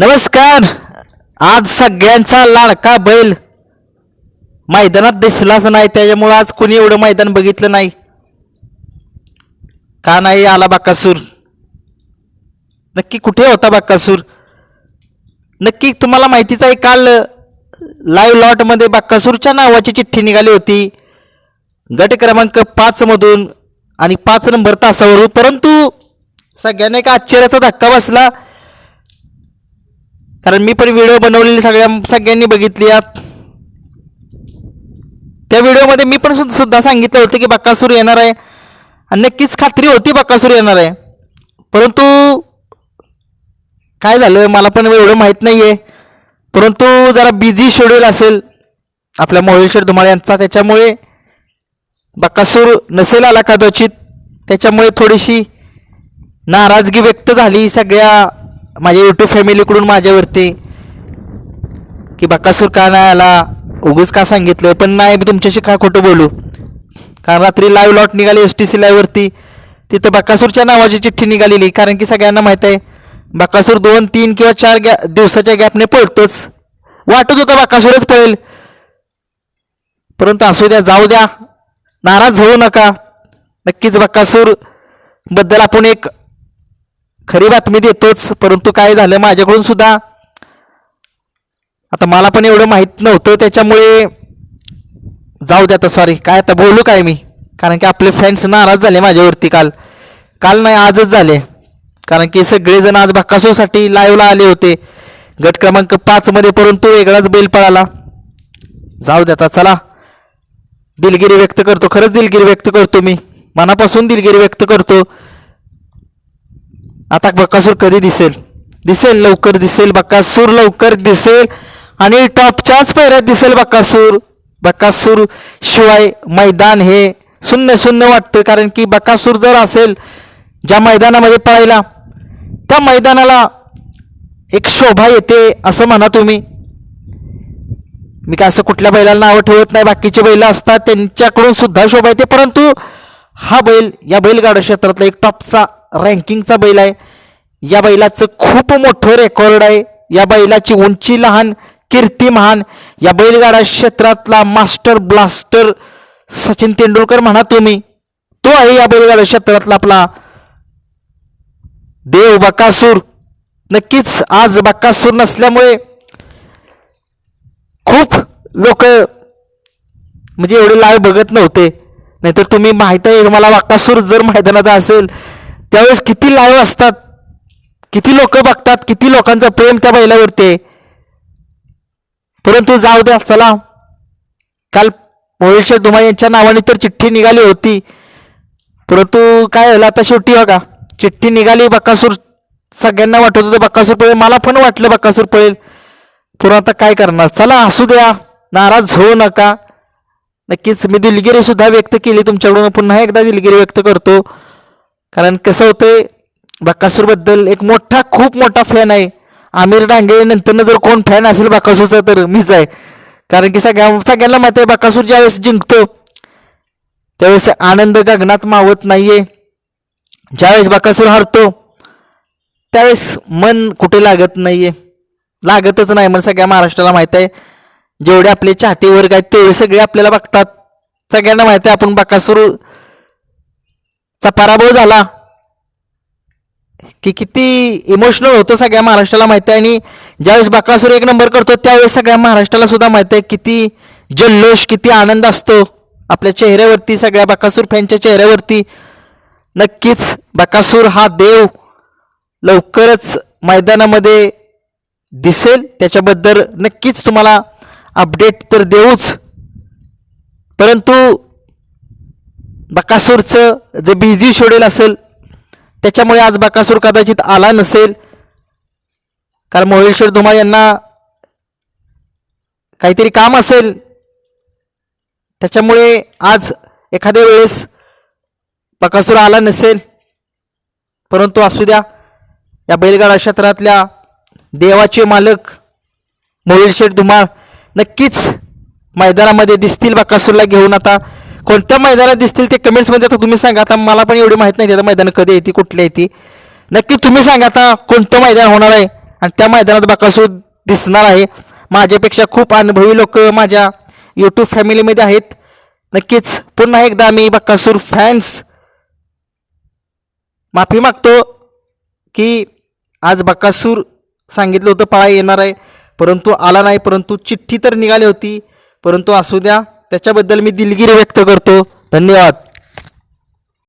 नमस्कार. आज सगळ्यांचा लाडका बैल मैदानात दिसलाच नाही त्याच्यामुळं आज कुणी एवढं मैदान बघितलं नाही. का नाही आला बाकासूर? नक्की कुठे होता बाकासूर? नक्की तुम्हाला माहितीच आहे काल लाईव्ह लॉटमध्ये बाकासूरच्या नावाची चिठ्ठी निघाली होती. गट क्रमांक पाचमधून आणि पाच नंबर तासावरून. परंतु सगळ्यांना एक आश्चर्याचा धक्का बसला. कारण मी पण व्हिडिओ बनवलेली सगळ्या सगळ्यांनी बघितली त्या व्हिडिओमध्ये मी पण सुद्धा सुद्धा सांगितलं होतं की बक्कासूर येणार आहे. आणि नक्कीच खात्री होती बक्कासूर येणार आहे. परंतु काय झालं मला पण एवढं माहीत नाही आहे परंतु जरा बिझी शेड्यूल असेल आपल्या मोहेश्वर धुमाळ यांचा त्याच्यामुळे बक्कासूर नसेल आला कदाचित. त्याच्यामुळे थोडीशी नाराजगी व्यक्त झाली सगळ्या माझ्या यूट्यूब फॅमिलीकडून माझ्यावरती की बक्कासूर का नाही आला उगीच का सांगितलं पण नाही मी तुमच्याशी का खोटं बोलू? कारण रात्री लाईव्ह लॉट निघाली एस टी सी लाईव्हवरती तिथं बक्कासूरच्या नावाची चिठ्ठी निघालेली कारण की सगळ्यांना माहीत आहे बक्कासूर दोन तीन किंवा चार गॅ दिवसाच्या गॅपने पळतोच. वाटत होतं बक्कासूरच पळेल. परंतु असू द्या जाऊ द्या. नाराज होऊ नका. नक्कीच बक्कासूरबद्दल आपण एक खरी बातमी देतोच परंतु काय झालं माझ्याकडून सुद्धा? आता मला पण एवढं माहीत नव्हतं त्याच्यामुळे जाऊ द्या आता सॉरी काय आता बोलू काय मी? कारण की आपले फ्रेंड्स नाराज झाले माझ्यावरती काल. काल नाही आजच झाले. कारण की सगळेजण आज भक्कासोसाठी लाईव्हला आले होते. गट क्रमांक पाचमध्ये परंतु वेगळाच बैल पळाला. जाऊ द्या आता चला. दिलगिरी व्यक्त करतो खरंच दिलगिरी व्यक्त करतो मी. मनापासून दिलगिरी व्यक्त करतो. आता बकासूर कधी दिसेल? दिसेल लवकर दिसेल बक्कासूर लवकर दिसेल. आणि टॉपच्याच पैऱ्यात दिसेल बक्कासूर बक्कासूर शिवाय मैदान हे शून्य शून्य वाटतं कारण की बकासूर जर असेल ज्या मैदानामध्ये पळायला त्या मैदानाला एक शोभा येते असं म्हणा तुम्ही. मी काय असं कुठल्या बैलाला नावं ठेवत नाही बाकीचे बैल असतात त्यांच्याकडून सुद्धा शोभा येते. परंतु हा बैल या बैलगाडा क्षेत्रातला एक टॉपचा रँकिंगचा बैल आहे. या बैलाचं खूप मोठं रेकॉर्ड आहे. या बैलाची उंची लहान कीर्ती महान. या बैलगाडा क्षेत्रातला मास्टर ब्लास्टर सचिन तेंडुलकर म्हणा तुम्ही. तो आहे या बैलगाडा क्षेत्रातला आपला. देव बकासूर. नक्कीच आज बकासूर नसल्यामुळे खूप लोक म्हणजे एवढे लाईव्ह बघत नव्हते. नाहीतर तुम्ही माहीत आहे मला बकासूर जर मैदानात असेल त्यावेळेस किती लाईव्ह असतात? किती लोक बघतात? किती लोकांचं प्रेम त्या बैलावरती आहे? परंतु जाऊ द्या चला. काल मोहिशे धुमा यांच्या नावाने तर चिठ्ठी निघाली होती. परंतु काय झालं आता शेवटी बघा. चिठ्ठी निघाली बक्कासूर सगळ्यांना वाटत होतं बक्कासूर पळेल मला पण वाटलं बक्कासूर पळेल पुन्हा आता काय करणार? चला असू द्या. नाराज होऊ नका. नक्कीच मी दिलगिरी सुद्धा व्यक्त केली तुमच्याकडून. पुन्हा एकदा दिलगिरी व्यक्त करतो. कारण कसं होतंय बक्कासूरबद्दल एक मोठा खूप मोठा फॅन आहे. आमिर डांगे नंतरनं जर कोण फॅन असेल बाकासूरचा तर मीच आहे. कारण की सगळ्या सगळ्यांना माहिती आहे बाकासूर ज्यावेळेस जिंकतो त्यावेळेस आनंद गगनात मावत नाहीये. ज्यावेळेस बकासूर हरतो त्यावेळेस मन कुठे लागत नाहीये. लागतच नाही मन सगळ्या महाराष्ट्राला माहीत आहे. जेवढे आपले चाहते वर्ग आहेत तेवढे सगळे आपल्याला बघतात. सगळ्यांना माहिती आहे आपण बकासूर चा पराभव झाला. की किती इमोशनल होतं सगळ्या महाराष्ट्राला माहिती आहे आणि ज्यावेळेस बाकासूर एक नंबर करतो त्यावेळेस सगळ्या महाराष्ट्राला सुद्धा माहिती आहे किती जल्लोष किती आनंद असतो. आपल्या चेहऱ्यावरती सगळ्या बाकासूर फॅनच्या चेहऱ्यावरती. नक्कीच बाकासूर हा देव लवकरच मैदानामध्ये दिसेल. त्याच्याबद्दल नक्कीच तुम्हाला अपडेट तर देऊच. परंतु बकासूरचं जे बिझी शेड्यूल असेल त्याच्यामुळे आज बकासूर कदाचित आला नसेल. कारण मोहेश्वर धुमाळ यांना काहीतरी काम असेल. त्याच्यामुळे आज एखाद्या वेळेस बकासूर आला नसेल. परंतु असू द्या या बैलगाडा क्षेत्रातल्या देवाचे मालक मोहेश्वर धुमाळ नक्कीच मैदानामध्ये दिसतील बकासूरला घेऊन आता. कोणत्या मैदानात दिसतील ते कमेंट्समध्ये आता तुम्ही सांगा. आता मला पण एवढी माहीत नाही त्याचं मैदान कधी येते कुठल्या येते नक्की तुम्ही सांगा आता कोणतं मैदान होणार आहे आणि त्या मैदानात बकासूर दिसणार आहे. माझ्यापेक्षा खूप अनुभवी लोक माझ्या यूट्यूब फॅमिलीमध्ये आहेत. नक्कीच पुन्हा एकदा मी बक्कासूर फॅन्स माफी मागतो की आज बक्कासूर सांगितलं होतं पळा येणार आहे. परंतु आला नाही परंतु चिठ्ठी तर निघाली होती. परंतु असू द्या त्याच्याबद्दल मी दिलगिरी व्यक्त करतो. धन्यवाद.